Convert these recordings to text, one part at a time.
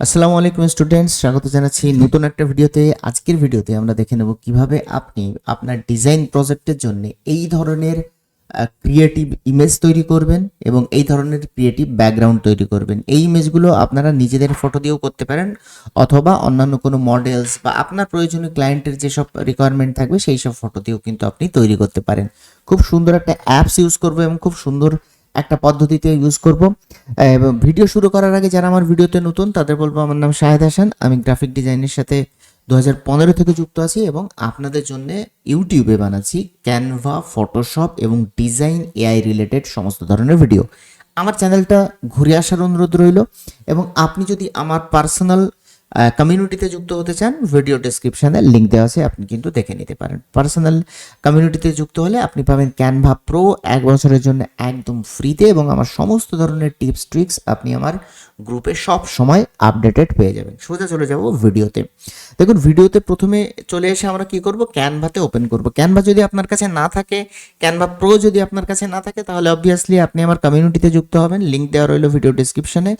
আসসালামু আলাইকুম স্টুডেন্টস স্বাগত জানাচ্ছি নতুন একটা ভিডিওতে। আজকের ভিডিওতে আমরা দেখে নেব কীভাবে আপনি আপনার ডিজাইন প্রজেক্টের জন্য এই ধরনের ক্রিয়েটিভ ইমেজ তৈরি করবেন এবং এই ধরনের ক্রিয়েটিভ ব্যাকগ্রাউন্ড তৈরি করবেন। এই ইমেজগুলো আপনারা নিজেদের ফটো দিয়েও করতে পারেন অথবা অন্যান্য কোনো মডেলস বা আপনার প্রয়োজনীয় ক্লায়েন্টের যেসব রিকোয়ারমেন্ট থাকবে, সেই সব ফটো দিয়েও কিন্তু আপনি তৈরি করতে পারেন। খুব সুন্দর একটা অ্যাপস ইউজ করব এবং খুব সুন্দর একটা পদ্ধতিতে ইউজ করব। এবং ভিডিও শুরু করার আগে যারা আমার ভিডিওতে নতুন, তাদের বলব আমার নাম শাহেদ হাসান। আমি গ্রাফিক ডিজাইনের সাথে দু হাজার পনেরো থেকে যুক্ত আছি এবং আপনাদের জন্য ইউটিউবে বানাচ্ছি ক্যানভা ফটোশপ এবং ডিজাইন এআই রিলেটেড সমস্ত ধরনের ভিডিও আমার চ্যানেলটা ঘুরে আসার অনুরোধ রইল এবং আপনি যদি আমার পার্সোনাল কমিউনিটিতে যুক্ত হতে চান ভিডিও ডেসক্রিপশনে লিঙ্ক দেওয়া আছে, আপনি কিন্তু দেখে নিতে পারেন। পার্সোনাল কমিউনিটিতে যুক্ত হলে আপনি পাবেন ক্যানভা প্রো এক বছরের জন্য একদম ফ্রিতে এবং আমার সমস্ত ধরনের টিপস ট্রিক্স আপনি আমার গ্রুপে সব সময় আপডেটেড পেয়ে যাবেন। সোজা চলে যাব ভিডিওতে দেখুন ভিডিওতে প্রথমে চলে এসে আমরা কি করব? ক্যানভাতে ওপেন করব। ক্যানভা যদি আপনার কাছে না থাকে ক্যানভা প্রো যদি আপনার কাছে না থাকে, তাহলে অবভিয়াসলি আপনি আমার কমিউনিটিতে যুক্ত হবেন। লিঙ্ক দেওয়া রইল ভিডিও ডিসক্রিপশনে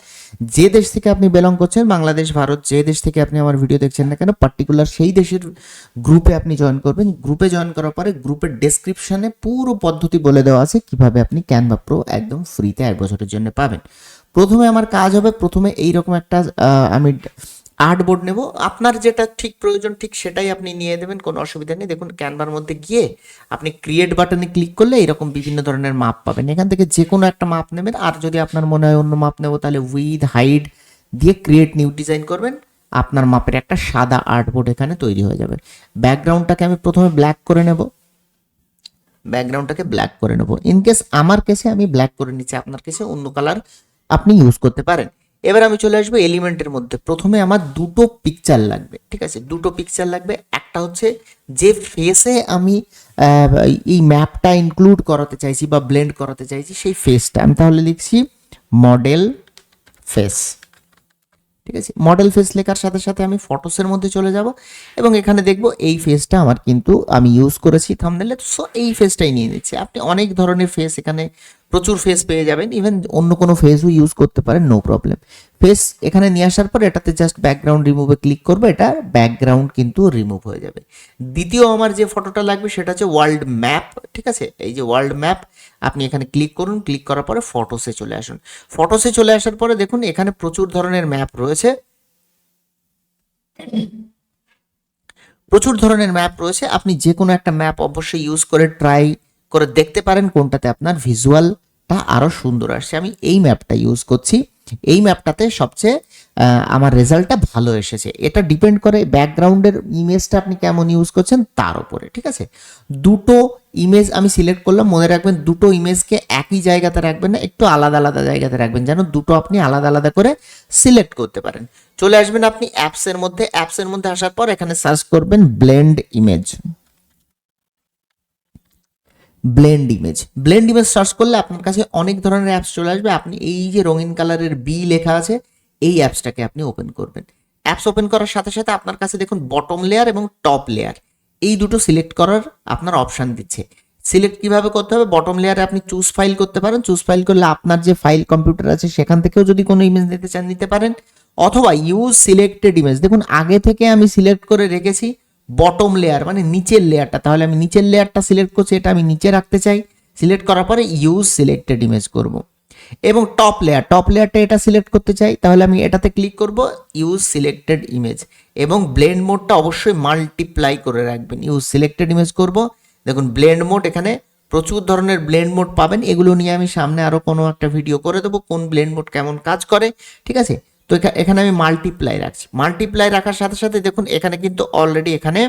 যে দেশ থেকে আপনি বিলং করছেন, বাংলাদেশ, ভারত, যে দেশ থেকে আপনি আমার ভিডিও দেখছেন না কেন পার্টিকুলার সেই দেশের গ্রুপে আপনি জয়েন করবেন। গ্রুপে জয়েন করার পরে গ্রুপের ডেসক্রিপশনে পুরো পদ্ধতি বলে দেওয়া আছে কীভাবে আপনি ক্যানভা প্রো একদম ফ্রিতে এক বছরের জন্য পাবেন। প্রথমে আমার কাজ হবে, প্রথমে এইরকম একটা আমি আর্ট বোর্ড নেব। আপনার যেটা ঠিক প্রয়োজন, ঠিক সেটাই আপনি নিয়ে দেবেন কোনো অসুবিধা নেই। দেখুন ক্যানভার মধ্যে গিয়ে আপনি ক্রিয়েট বাটনে ক্লিক করলে এরকম বিভিন্ন ধরনের মাপ পাবেন। এখান থেকে যে কোনো একটা মাপ নেবেন। আর যদি আপনার মনে হয় অন্য মাপ নেব, তাহলে উইথ হাইট দিয়ে ক্রিয়েট নিউ ডিজাইন করবেন। আপনার মাপের একটা সাদা আর্ট বোর্ড এখানে তৈরি হয়ে যাবে। ব্যাকগ্রাউন্ডটাকে আমি প্রথমে ব্ল্যাক করে নেব। ব্যাকগ্রাউন্ডটাকে ব্ল্যাক করে নেব। ইন কেস আমার কেসে আমি ব্ল্যাক করে নিচ্ছি, আপনার কেসে অন্য কালার আপনি ইউজ করতে পারেন। এবার আমি চলে আসব এলিমেন্টের মধ্যে। প্রথমে আমার দুটো পিকচার লাগবে, ঠিক আছে? দুটো পিকচার লাগবে। একটা হচ্ছে যে ফেসে আমি এই ম্যাপটা ইনক্লুড করাতে চাইছি বা ব্লেন্ড করাতে চাইছি, সেই ফেসটা আমি তাহলে লিখছি মডেল ফেস ঠিক আছে? মডেল ফেস লেখার সাথে সাথে আমি ফটোসের মধ্যে চলে যাব এবং এখানে দেখব এই ফেসটা আমার কিন্তু আমি ইউজ করেছি থামনেলে সো এই ফেসটাই নিয়ে নিচ্ছি। আপনি অনেক ধরনের ফেস এখানে প্রচুর ফেস পেয়ে যাবেন ইভেন অন্য কোনো ফেসও ইউজ করতে পারেন নো প্রবলেম ফেস এখানে নিয়ে আসার পর এটাতে জাস্ট ব্যাকগ্রাউন্ড রিমুভে ক্লিক করবে, এটা ব্যাকগ্রাউন্ড কিন্তু রিমুভ হয়ে যাবে। দ্বিতীয় আমার যে ফটোটা লাগবে সেটা হচ্ছে ওয়ার্ল্ড ম্যাপ ঠিক আছে? এই যে ওয়ার্ল্ড ম্যাপ আপনি এখানে ক্লিক করুন ক্লিক করার পরে ফটোসে চলে আসুন। ফটোসে চলে আসার পরে দেখুন, এখানে প্রচুর ধরনের ম্যাপ রয়েছে। প্রচুর ধরনের ম্যাপ রয়েছে, আপনি যে কোনো একটা ম্যাপ অবশ্যই ইউজ করে ট্রাই করে দেখতে পারেন কোনটাতে আপনার ভিজুয়ালটা আরও সুন্দর আসছে। আমি এই ম্যাপটা ইউজ করছি। এই ম্যাপটাতে সবচেয়ে আমার রেজাল্টটা ভালো এসেছে। এটা ডিপেন্ড করে ব্যাকগ্রাউন্ডের ইমেজটা আপনি কেমন ইউজ করছেন তার উপরে, ঠিক আছে? দুটো ইমেজ আমি সিলেক্ট করলাম, মনে রাখবেন দুটো ইমেজকে একই জায়গাতে রাখবেন না, একটু আলাদা আলাদা জায়গাতে রাখবেন, যেন দুটো আপনি আলাদা আলাদা করে সিলেক্ট করতে পারেন। চলে আসবেন আপনি অ্যাপসের মধ্যে। অ্যাপসের মধ্যে আসার পর এখানে সার্চ করবেন blend image blend image blend image search করলে আপনার কাছে অনেক ধরনের অ্যাপস চলে আসবে। আপনি এই যে রঙিন কালারের বি লেখা আছে, এই অ্যাপসটাকে আপনি ওপেন করবেন। অ্যাপস ওপেন করার সাথে সাথে আপনার কাছে দেখুন বটম লেয়ার এবং টপ লেয়ার এই দুটো সিলেক্ট করার আপনার অপশান দিচ্ছে। সিলেক্ট কীভাবে করতে হবে? বটম লেয়ারে আপনি চুজ ফাইল করতে পারেন। চুজ ফাইল করলে আপনার যে ফাইল কম্পিউটার আছে, সেখান থেকেও যদি কোনো ইমেজ নিতে চান, নিতে পারেন। অথবা ইউজ সিলেক্টেড ইমেজ দেখুন, আগে থেকে আমি সিলেক্ট করে রেখেছি। বটম লেয়ার মানে নিচের লেয়ারটা তাহলে আমি নিচের লেয়ারটা সিলেক্ট করছি, এটা আমি নিচে রাখতে চাই। সিলেক্ট করার পরে ইউজ সিলেক্টেড ইমেজ করব। এবং টপ লেয়ার টপ লেয়ারটা এটা সিলেক্ট করতে চাই, তাহলে আমি এটাতে ক্লিক করব ইউজ সিলেক্টেড ইমেজ এবং ব্লেন্ড মোডটা অবশ্যই মাল্টিপ্লাই করে রাখবেন। ইউজ সিলেক্টেড ইমেজ করব। দেখুন ব্লেন্ড মোড এখানে প্রচুর ধরনের ব্লেন্ড মোড পাবেন। এগুলো নিয়ে আমি সামনে আরও কোনো একটা ভিডিও করে দেবো, কোন ব্লেন্ড মোড কেমন কাজ করে, ঠিক আছে? তো এখানে আমি মাল্টিপ্লাই রাখছি। মাল্টিপ্লাই রাখার সাথে সাথে দেখুন, এখানে কিন্তু অলরেডি এখানে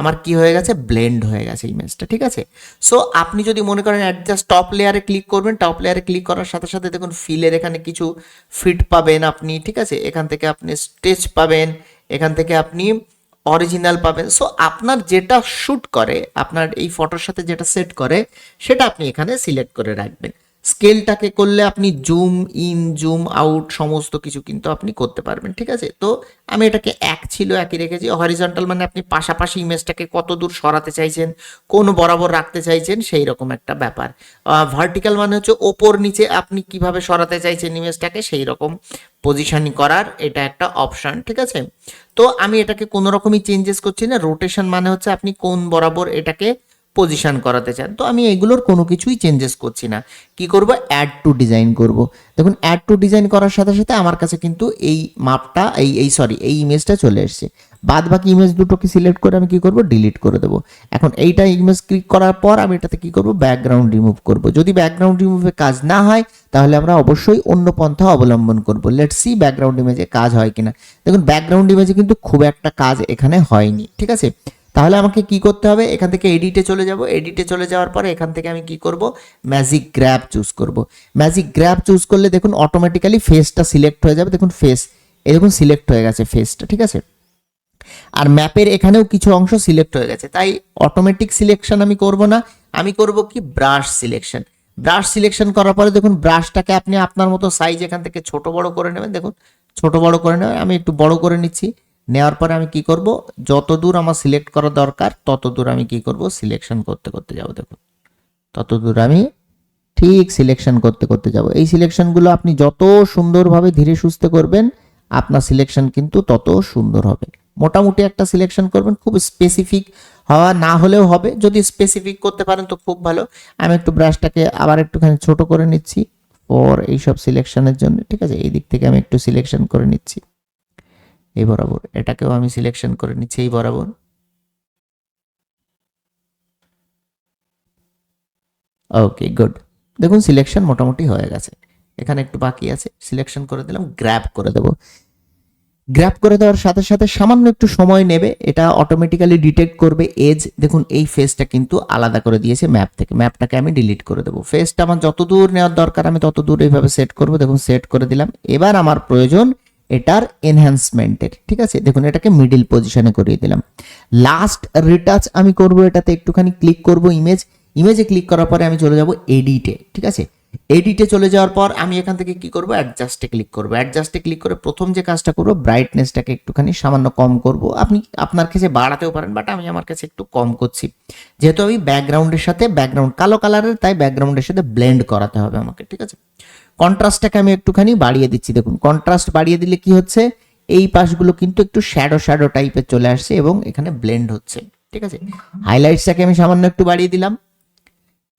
আমার কি হয়ে গেছে? ব্লেন্ড হয়ে গেছে ইমেজটা ঠিক আছে? সো আপনি যদি মনে করেন অ্যাডজাস্ট টপ লেয়ারে ক্লিক করবেন টপ লেয়ারে ক্লিক করার সাথে সাথে দেখুন ফিলের এখানে কিছু ফিট পাবেন আপনি, ঠিক আছে? এখান থেকে আপনি স্টেজ পাবেন, এখান থেকে আপনি অরিজিনাল পাবেন। সো আপনার যেটা শ্যুট করে, আপনার এই ফটোর সাথে যেটা সেট করে, সেটা আপনি এখানে সিলেক্ট করে রাখবেন। স্কেলটাকে করলে আপনি জুম, ইন, জুম, আউট সমস্ত কিছু কিন্তু আপনি করতে পারবেন, ঠিক আছে? তো আমি এটাকে এক ছিল, একই রেখেছি। হরিজন্টাল মানে আপনি পাশাপাশি ইমেজটাকে কত দূর সরাতে চাইছেন, কোন বরাবর রাখতে চাইছেন, সেই রকম একটা ব্যাপার। ভার্টিক্যাল মানে হচ্ছে ওপর নিচে আপনি কীভাবে সরাতে চাইছেন ইমেজটাকে, সেই রকম পজিশনিং করার এটা একটা অপশন ঠিক আছে? তো আমি এটাকে কোনো রকমই চেঞ্জেস করছি না। রোটেশন মানে হচ্ছে আপনি কোন বরাবর এটাকে পজিশন করাতে চান। তো আমি এগুলোর কোনো কিছুই চেঞ্জেস করছি না। কি করব? অ্যাড টু ডিজাইন করব। দেখুন অ্যাড টু ডিজাইন করার সাথে সাথে আমার কাছে কিন্তু এই মাপটা, এই এই সরি এই ইমেজটা চলে এসেছে। বাদ বাকি ইমেজ দুটোকে সিলেক্ট করে আমি কি করব? ডিলিট করে দেবো। এখন এইটা ইমেজ ক্লিক করার পর আমি এটাতে কি করব? ব্যাকগ্রাউন্ড রিমুভ করব। যদি ব্যাকগ্রাউন্ড রিমুভে কাজ না হয়, তাহলে আমরা অবশ্যই অন্য পন্থা অবলম্বন করব। লেটস সি ব্যাকগ্রাউন্ড ইমেজে কাজ হয় কিনা। দেখুন ব্যাকগ্রাউন্ড ইমেজে কিন্তু খুব একটা কাজ এখানে হয়নি। ঠিক আছে? তাহলে আমাকে কি করতে হবে? এখান থেকে এডিটে চলে যাব। এডিটে চলে যাওয়ার পরে এখান থেকে আমি কি করব? ম্যাজিক গ্র্যাব চুজ করব। ম্যাজিক গ্র্যাব চুজ করলে দেখুন অটোমেটিক্যালি ফেসটা সিলেক্ট হয়ে যাবে। দেখুন ফেস দেখুন সিলেক্ট হয়ে গেছে ফেসটা ঠিক আছে? আর ম্যাপের এখানেও কিছু অংশ সিলেক্ট হয়ে গেছে। তাই অটোমেটিক সিলেকশন আমি করব না। আমি করব কি? ব্রাশ সিলেকশন ব্রাশ সিলেকশন করার পরে দেখুন ব্রাশটাকে আপনি আপনার মতো সাইজ এখান থেকে ছোট বড় করে নেবেন। দেখুন, ছোট বড় করে নেবেন। আমি একটু বড় করে নিচ্ছি। নেওয়ার পরে আমি কি করব? যত দূর আমার সিলেক্ট করা দরকার তত দূর আমি কি করব? সিলেকশন করতে করতে যাব, দেখুন। তত দূর আমি ঠিক সিলেকশন করতে করতে যাব। এই সিলেকশনগুলো আপনি যত সুন্দরভাবে ধীরে সুস্থে করবেন, আপনার সিলেকশন কিন্তু তত সুন্দর হবে। মোটামুটি একটা সিলেকশন করবেন, খুব স্পেসিফিক হওয়া না হলেও হবে। যদি স্পেসিফিক করতে পারেন তো খুব ভালো। আমি একটু ব্রাশটাকে আবার একটুখানি ছোট করে নিচ্ছি ফর এইসব সিলেকশনের জন্য। ঠিক আছে, এই দিক থেকে আমি একটু সিলেকশন করে নিচ্ছি। এই বরাবর। এটাকেও আমি সিলেকশন করে নিচ্ছি এই বরাবর। ওকে গুড দেখুন সিলেকশন মোটামুটি হয়ে গেছে। এখানে একটু বাকি আছে। সিলেকশন করে দিলাম গ্র্যাব করে দেবো। গ্র্যাব করে দেওয়ার সাথে সাথে সামান্য একটু সময় নেবে। এটা অটোমেটিক্যালি ডিটেক্ট করবে এজ দেখুন, এই ফেসটা কিন্তু আলাদা করে দিয়েছে ম্যাপ থেকে। ম্যাপটাকে আমি ডিলিট করে দেবো। ফেসটা আমার যত দূর নেওয়ার দরকার, আমি তত দূর এইভাবে সেট করব। দেখুন সেট করে দিলাম। এবার আমার প্রয়োজন এটার এনহ্যান্সমেন্টের ঠিক আছে? দেখুন, এটাকে মিডিল পজিশনে করিয়ে দিলাম। লাস্ট রিটাচ আমি করব এটাতে, একটুখানি ক্লিক করব ইমেজ ইমেজে ক্লিক করার পরে আমি চলে যাব এডিটে ঠিক আছে? এডিটে চলে যাওয়ার পর আমি এখান থেকে কি করব? অ্যাডজাস্টে ক্লিক করব। অ্যাডজাস্টে ক্লিক করে প্রথম যে কাজটা করব ব্রাইটনেসটাকে একটুখানি সামান্য কম করব। আপনি আপনার কাছে বাড়াতেও পারেন বাট আমি আমার কাছে একটু কম করছি। যেহেতু আমি ব্যাকগ্রাউন্ডের সাথে ব্যাকগ্রাউন্ড কালো কালারের তাই ব্যাকগ্রাউন্ডের সাথে ব্লেন্ড করাতে হবে আমাকে, ঠিক আছে? কন্ট্রাস্টটাকে আমি একটুখানি বাড়িয়ে দিচ্ছি। দেখুন কন্ট্রাস্ট বাড়িয়ে দিলে কি হচ্ছে? এই পাশগুলো কিন্তু একটু শ্যাডো শ্যাডো টাইপের চলে আসছে এবং এখানে ব্লেন্ড হচ্ছে, ঠিক আছে? হাইলাইটসটাকে আমি সামান্য একটু বাড়িয়ে দিলাম।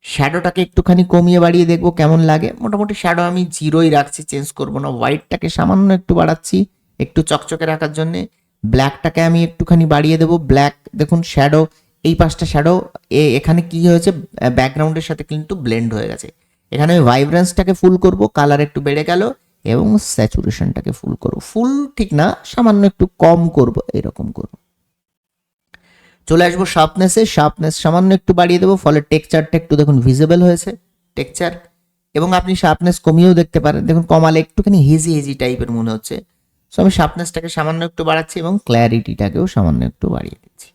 শ্যাডোটাকে একটুখানি কমিয়ে বাড়িয়ে দেখব কেমন লাগে। মোটামুটি শ্যাডো আমি জিরোই রাখছি চেঞ্জ করব না। হোয়াইটটাকে সামান্য একটু বাড়াচ্ছি, একটু চকচকে রাখার জন্যে। ব্ল্যাকটাকে আমি একটুখানি বাড়িয়ে দেবো। ব্ল্যাক দেখুন শ্যাডো এই পাশটা শ্যাডো এ, এখানে কি হয়েছে? ব্যাকগ্রাউন্ডের সাথে কিন্তু ব্লেন্ড হয়ে গেছে। এখানে আমি ভাইব্রেন্সটাকে ফুল করব কালার একটু বেড়ে গেল, এবং স্যাচুরেশনটাকে ফুল করব। ফুল ঠিক না, সামান্য একটু কম করব, এরকম করব। চলে আসব শার্পনেসে শার্পনেস সামান্য একটু বাড়িয়ে দেবো, ফলে টেক্সচারটা একটু দেখুন ভিজিবল হয়েছে টেক্সচার এবং আপনি শার্পনেস কমিয়েও দেখতে পারেন। দেখুন, কমালে একটুখানি হেজি হেজি টাইপের মনে হচ্ছে। সো আমি শার্পনেসটাকে সামান্য একটু বাড়াচ্ছি এবং ক্ল্যারিটিটাকেও সামান্য একটু বাড়িয়ে দিচ্ছি।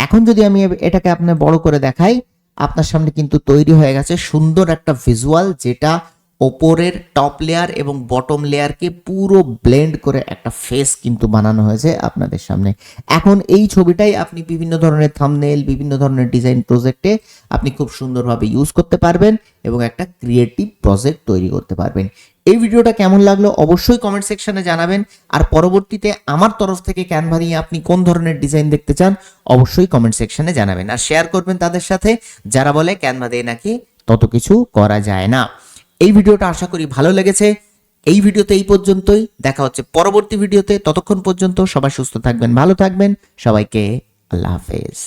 এখন যদি আমি এটাকে আপনার বড় করে দেখাই, আপনার সামনে কিন্তু তৈরি হয়ে গেছে সুন্দর একটা ভিজুয়াল যেটা ওপরের টপ লেয়ার এবং বটম লেয়ারকে পুরো ব্লেন্ড করে একটা ফেস কিন্তু বানানো হয়েছে আপনাদের সামনে। এখন এই ছবিটাই আপনি বিভিন্ন ধরনের থামনেল বিভিন্ন ধরনের ডিজাইন প্রজেক্টে আপনি খুব সুন্দরভাবে ইউজ করতে পারবেন এবং একটা ক্রিয়েটিভ প্রজেক্ট তৈরি করতে পারবেন। এই ভিডিওটা কেমন লাগল অবশ্যই কমেন্ট সেকশনে জানাবেন। আর পরবর্তীতে আমার তরফ থেকে ক্যানভা নিয়ে আপনি কোন ধরনের ডিজাইন দেখতে চান অবশ্যই কমেন্ট সেকশনে জানাবেন। আর শেয়ার করবেন তাদের সাথে, যারা বলে ক্যানভা দিয়ে নাকি, তত কিছু করা যায় না। এই ভিডিওটা আশা করি ভালো লেগেছে। এই ভিডিওতে এই পর্যন্তই। দেখা হচ্ছে পরবর্তী ভিডিওতে। ততক্ষণ পর্যন্ত সবাই সুস্থ থাকবেন, ভালো থাকবেন। সবাইকে আল্লাহ হাফেজ।